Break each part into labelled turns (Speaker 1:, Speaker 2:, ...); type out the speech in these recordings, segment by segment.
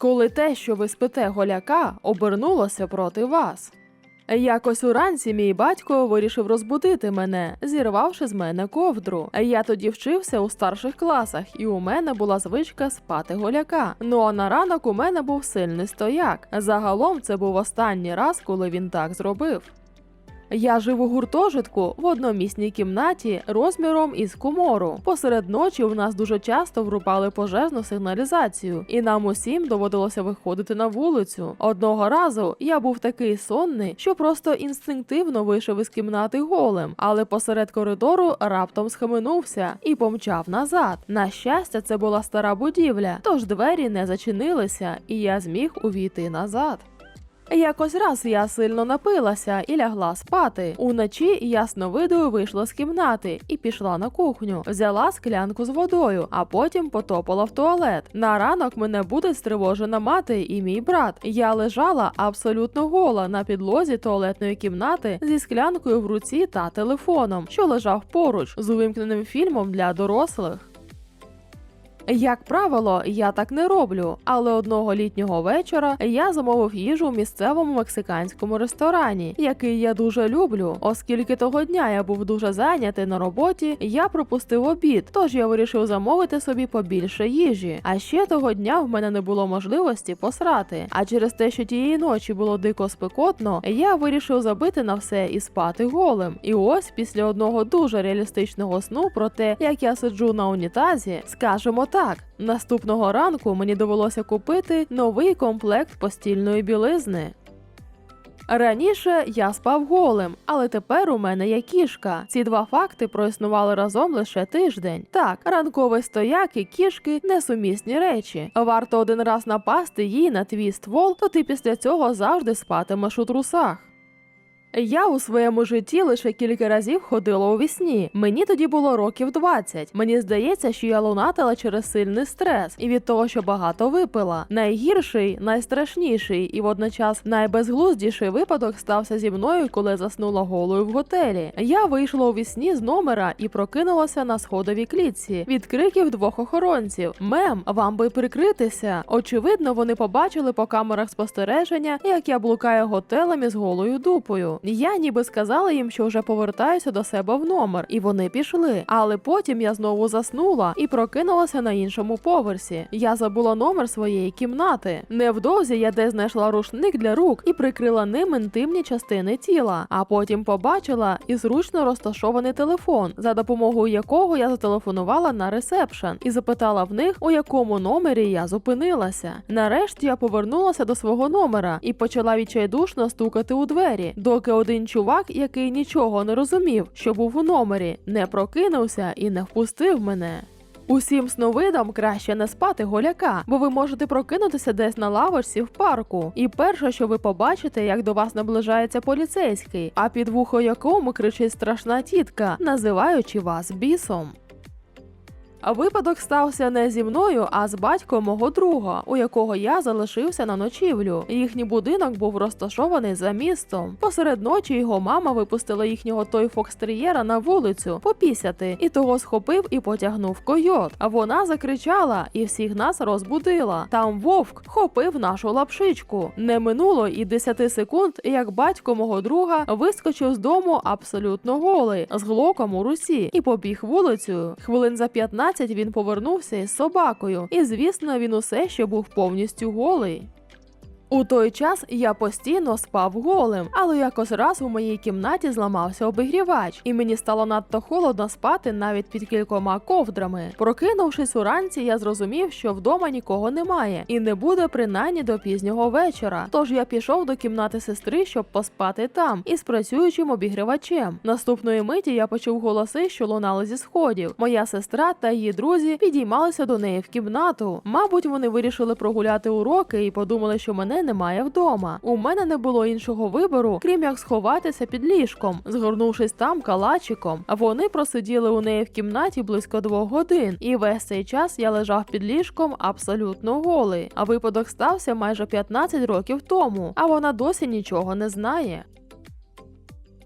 Speaker 1: коли те, що ви спите голяка, обернулося проти вас. Якось уранці мій батько вирішив розбудити мене, зірвавши з мене ковдру. Я тоді вчився у старших класах, і у мене була звичка спати голяка. Ну а на ранок у мене був сильний стояк. Загалом це був останній раз, коли він так зробив. Я жив у гуртожитку в одномісній кімнаті розміром із комору. Посеред ночі в нас дуже часто врубали пожежну сигналізацію, і нам усім доводилося виходити на вулицю. Одного разу я був такий сонний, що просто інстинктивно вийшов із кімнати голим, але посеред коридору раптом схаменувся і помчав назад. На щастя, це була стара будівля, тож двері не зачинилися, і я зміг увійти назад. Якось раз я сильно напилася і лягла спати. Уночі ясновидою вийшла з кімнати і пішла на кухню, взяла склянку з водою, а потім потопала в туалет. На ранок мене буде стривожена мати і мій брат. Я лежала абсолютно гола на підлозі туалетної кімнати зі склянкою в руці та телефоном, що лежав поруч з увімкненим фільмом для дорослих. Як правило, я так не роблю, але одного літнього вечора я замовив їжу у місцевому мексиканському ресторані, який я дуже люблю. Оскільки того дня я був дуже зайнятий на роботі, я пропустив обід, тож я вирішив замовити собі побільше їжі. А ще того дня в мене не було можливості посрати. А через те, що тієї ночі було дико спекотно, я вирішив забити на все і спати голим. І ось після одного дуже реалістичного сну про те, як я сиджу на унітазі, скажемо так. Наступного ранку мені довелося купити новий комплект постільної білизни. Раніше я спав голим, але тепер у мене є кішка. Ці два факти проіснували разом лише тиждень. Так, ранковий стояк і кішки несумісні речі. Варто один раз напасти їй на твій ствол, то ти після цього завжди спатимеш у трусах. Я у своєму житті лише кілька разів ходила у вісні. Мені тоді було років 20. Мені здається, що я лунатила через сильний стрес і від того, що багато випила. Найгірший, найстрашніший і водночас найбезглуздіший випадок стався зі мною, коли заснула голою в готелі. Я вийшла у вісні з номера і прокинулася на сходовій клітці від криків двох охоронців. Мем, вам би прикритися. Очевидно, вони побачили по камерах спостереження, як я блукаю готелем із голою дупою. Я ніби сказала їм, що вже повертаюся до себе в номер, і вони пішли. Але потім я знову заснула і прокинулася на іншому поверсі. Я забула номер своєї кімнати. Невдовзі я десь знайшла рушник для рук і прикрила ним інтимні частини тіла, а потім побачила і зручно розташований телефон, за допомогою якого я зателефонувала на ресепшн і запитала в них, у якому номері я зупинилася. Нарешті я повернулася до свого номера і почала відчайдушно стукати у двері, доки один чувак, який нічого не розумів, що був у номері, не прокинувся і не впустив мене. Усім сновидам краще не спати голяка, бо ви можете прокинутися десь на лавочці в парку. І перше, що ви побачите, як до вас наближається поліцейський, а під вухо якому кричить страшна тітка, називаючи вас бісом. Випадок стався не зі мною, а з батьком мого друга, у якого я залишився на ночівлю. Їхній будинок був розташований за містом. Посеред ночі його мама випустила їхнього той фокстер'єра на вулицю попісяти, і того схопив і потягнув койот. А вона закричала і всіх нас розбудила. Там вовк хопив нашу лапшичку. Не минуло і 10 секунд, як батько мого друга вискочив з дому абсолютно голий, з глоком у русі, і побіг вулицею. Хвилин за 15 він повернувся із собакою, і звісно, він усе ще був повністю голий. У той час я постійно спав голим, але якось раз у моїй кімнаті зламався обігрівач, і мені стало надто холодно спати навіть під кількома ковдрами. Прокинувшись уранці, я зрозумів, що вдома нікого немає, і не буде принаймні до пізнього вечора. Тож я пішов до кімнати сестри, щоб поспати там, із працюючим обігрівачем. Наступної миті я почув голоси, що лунали зі сходів. Моя сестра та її друзі підіймалися до неї в кімнату. Мабуть, вони вирішили прогуляти уроки і подумали, що мене немає вдома. У мене не було іншого вибору, крім як сховатися під ліжком, згорнувшись там калачиком. Вони просиділи у неї в кімнаті близько двох годин, і весь цей час я лежав під ліжком абсолютно голий. А випадок стався майже 15 років тому, а вона досі нічого не знає.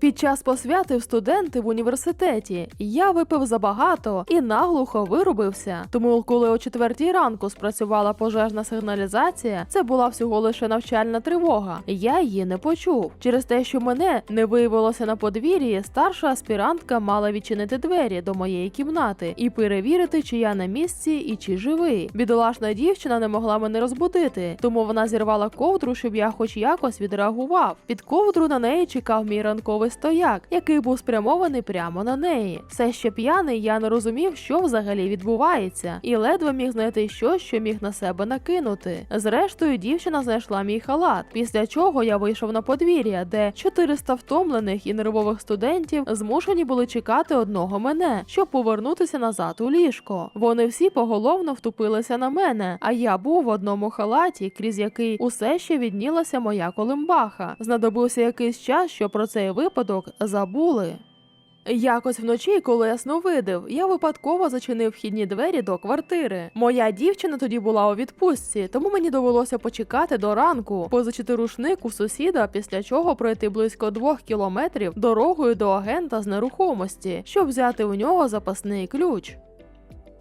Speaker 1: Під час посвяти в студенти в університеті я випив забагато і наглухо вирубився. Тому, коли о четвертій ранку спрацювала пожежна сигналізація, це була всього лише навчальна тривога. Я її не почув. Через те, що мене не виявилося на подвір'ї, старша аспірантка мала відчинити двері до моєї кімнати і перевірити, чи я на місці і чи живий. Бідолашна дівчина не могла мене розбудити, тому вона зірвала ковдру, щоб я хоч якось відреагував. Під ковдру на неї чекав мій ранковий стояк, який був спрямований прямо на неї. Все ще п'яний, я не розумів, що взагалі відбувається, і ледве міг знайти щось, що міг на себе накинути. Зрештою, дівчина знайшла мій халат, після чого я вийшов на подвір'я, де 400 втомлених і нервових студентів змушені були чекати одного мене, щоб повернутися назад у ліжко. Вони всі поголовно втупилися на мене, а я був в одному халаті, крізь який усе ще віднілася моя колимбаха. Знадобився якийсь час, що про цей випадок забули. Якось вночі, коли я сновидив, я випадково зачинив вхідні двері до квартири. Моя дівчина тоді була у відпустці, тому мені довелося почекати до ранку, позичити рушник у сусіда, після чого пройти близько двох кілометрів дорогою до агента з нерухомості, щоб взяти у нього запасний ключ.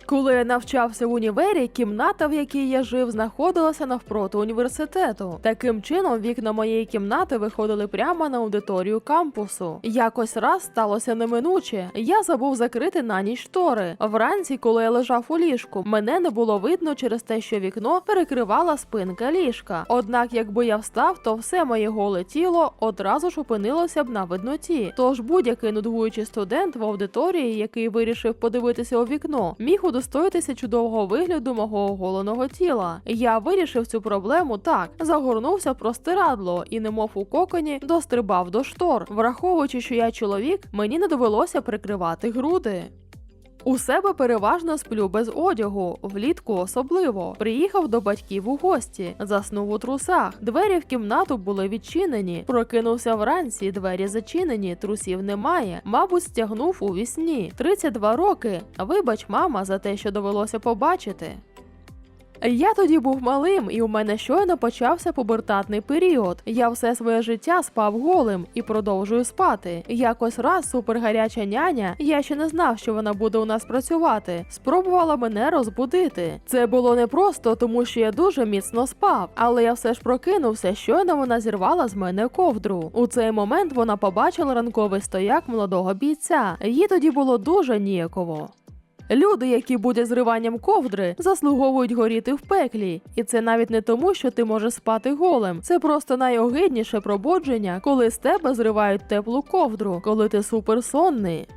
Speaker 1: Коли я навчався в універі, кімната, в якій я жив, знаходилася навпроти університету. Таким чином, вікна моєї кімнати виходили прямо на аудиторію кампусу. Якось раз сталося неминуче. Я забув закрити на ніч штори. Вранці, коли я лежав у ліжку, мене не було видно через те, що вікно перекривала спинка ліжка. Однак, якби я встав, то все моє голе тіло одразу ж опинилося б на видноті. Тож будь-який нудгуючий студент в аудиторії, який вирішив подивитися у вікно, міг удостоїтися чудового вигляду мого оголеного тіла. Я вирішив цю проблему так, загорнувся простирадло і, немов у коконі, дострибав до штор. Враховуючи, що я чоловік, мені не довелося прикривати груди. У себе переважно сплю без одягу, влітку особливо. Приїхав до батьків у гості, заснув у трусах. Двері в кімнату були відчинені. Прокинувся вранці, двері зачинені, трусів немає. Мабуть, стягнув у вісні. 32 роки. Вибач, мама, за те, що довелося побачити. Я тоді був малим, і у мене щойно почався пубертатний період. Я все своє життя спав голим і продовжую спати. Якось раз супергаряча няня, я ще не знав, що вона буде у нас працювати. Спробувала мене розбудити. Це було непросто, тому що я дуже міцно спав, але я все ж прокинувся, щойно вона зірвала з мене ковдру. У цей момент вона побачила ранковий стояк молодого бійця. Їй тоді було дуже ніяково. Люди, які будять зриванням ковдри, заслуговують горіти в пеклі, і це навіть не тому, що ти можеш спати голим. Це просто найогидніше пробудження, коли з тебе зривають теплу ковдру, коли ти суперсонний.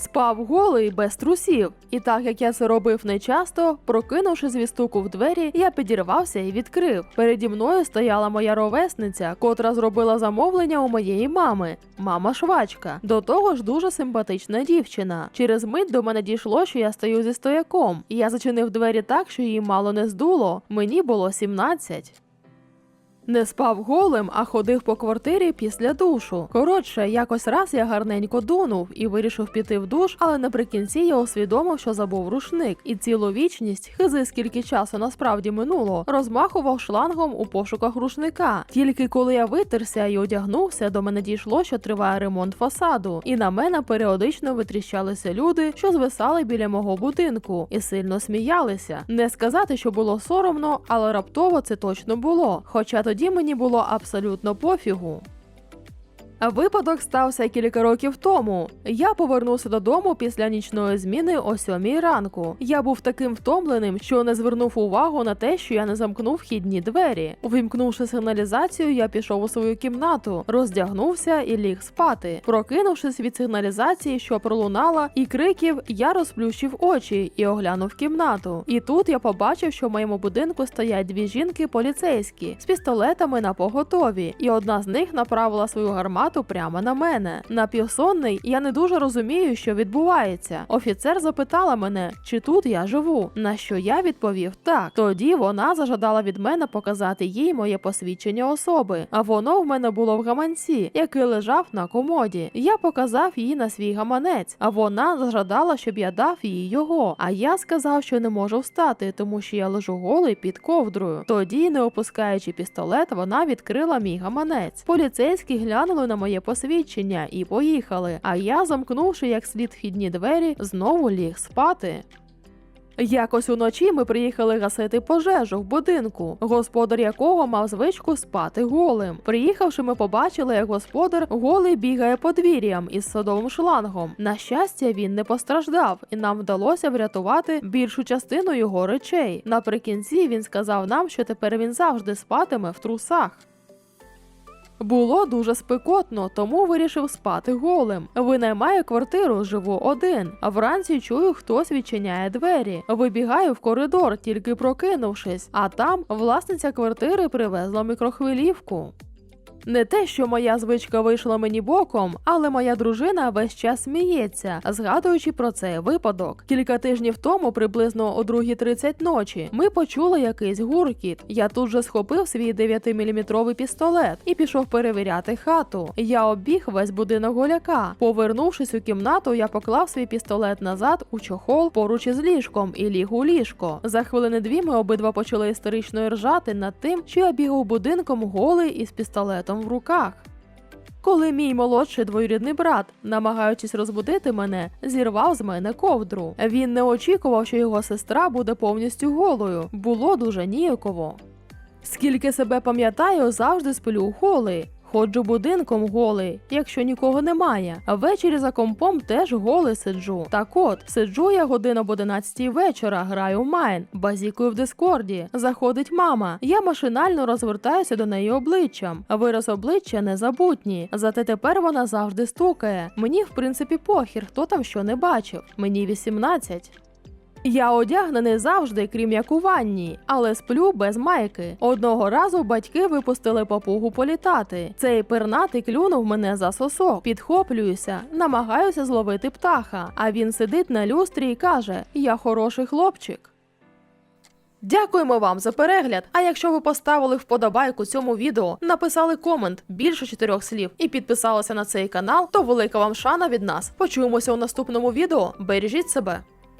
Speaker 1: Спав голий без трусів, і так як я це робив нечасто, прокинувши звістуку в двері, я підірвався і відкрив. Переді мною стояла моя ровесниця, котра зробила замовлення у моєї мами, мама швачка. До того ж, дуже симпатична дівчина. Через мить до мене дійшло, що я стою зі стояком. Я зачинив двері так, що її мало не здуло. Мені було 17. Не спав голим, а ходив по квартирі після душу. Коротше, якось раз я гарненько дунув і вирішив піти в душ, але наприкінці я усвідомив, що забув рушник, і цілу вічність, хизи скільки часу насправді минуло, розмахував шлангом у пошуках рушника. Тільки коли я витерся і одягнувся, до мене дійшло, що триває ремонт фасаду, і на мене періодично витріщалися люди, що звисали біля мого будинку, і сильно сміялися. Не сказати, що було соромно, але раптово це точно було. Хоча тоді мені було абсолютно пофігу. Випадок стався кілька років тому. Я повернувся додому після нічної зміни о сьомій ранку. Я був таким втомленим, що не звернув увагу на те, що я не замкнув вхідні двері. Увімкнувши сигналізацію, я пішов у свою кімнату, роздягнувся і ліг спати. Прокинувшись від сигналізації, що пролунала, і криків, я розплющив очі і оглянув кімнату. І тут я побачив, що в моєму будинку стоять дві жінки поліцейські з пістолетами на поготові, і одна з них направила свою гармату прямо на мене. Напівсонний, я не дуже розумію, що відбувається. Офіцер запитала мене, чи тут я живу. На що я відповів так. Тоді вона зажадала від мене показати їй моє посвідчення особи. А воно в мене було в гаманці, який лежав на комоді. Я показав їй на свій гаманець, а вона зажадала, щоб я дав їй його. А я сказав, що не можу встати, тому що я лежу голий під ковдрою. Тоді, не опускаючи пістолет, вона відкрила мій гаманець. Поліцейські глянули на моє посвідчення і поїхали. А я, замкнувши як слід вхідні двері, знову ліг спати. Якось уночі ми приїхали гасити пожежу в будинку, господар якого мав звичку спати голим. Приїхавши, ми побачили, як господар голий бігає подвір'ям із садовим шлангом. На щастя, він не постраждав, і нам вдалося врятувати більшу частину його речей. Наприкінці він сказав нам, що тепер він завжди спатиме в трусах. Було дуже спекотно, тому вирішив спати голим. Винаймаю квартиру, живу один. Вранці чую, хтось відчиняє двері. Вибігаю в коридор, тільки прокинувшись, а там власниця квартири привезла мікрохвилівку. Не те, що моя звичка вийшла мені боком, але моя дружина весь час сміється, згадуючи про цей випадок. Кілька тижнів тому, приблизно о 2.30 ночі, ми почули якийсь гуркіт. Я тут же схопив свій 9-мм пістолет і пішов перевіряти хату. Я обіг весь будинок голяка. Повернувшись у кімнату, я поклав свій пістолет назад у чохол поруч із ліжком і ліг у ліжко. За хвилини дві ми обидва почали істерично ржати над тим, що я бігав будинком голий із пістолетом в руках. Коли мій молодший двоюрідний брат, намагаючись розбудити мене, зірвав з мене ковдру. Він не очікував, що його сестра буде повністю голою. Було дуже ніяково. Скільки себе пам'ятаю, завжди сплю голий. Ходжу будинком голий, якщо нікого немає. А ввечері за компом теж голий сиджу. Так от, сиджу я годин об 11 вечора, граю в майн, базікую в дискорді. Заходить мама. Я машинально розвертаюся до неї обличчям. Вираз обличчя незабутній. Зате тепер вона завжди стукає. Мені, в принципі, похір, хто там що не бачив. Мені 18. Я одягнений завжди, крім як у ванні, але сплю без майки. Одного разу батьки випустили папугу політати. Цей пернатий клюнув мене за сосок. Підхоплююся, намагаюся зловити птаха. А він сидить на люстрі і каже: Я хороший хлопчик. Дякуємо вам за перегляд. А якщо ви поставили вподобайку цьому відео, написали комент більше чотирьох слів і підписалися на цей канал, то велика вам шана від нас. Почуємося у наступному відео. Бережіть себе.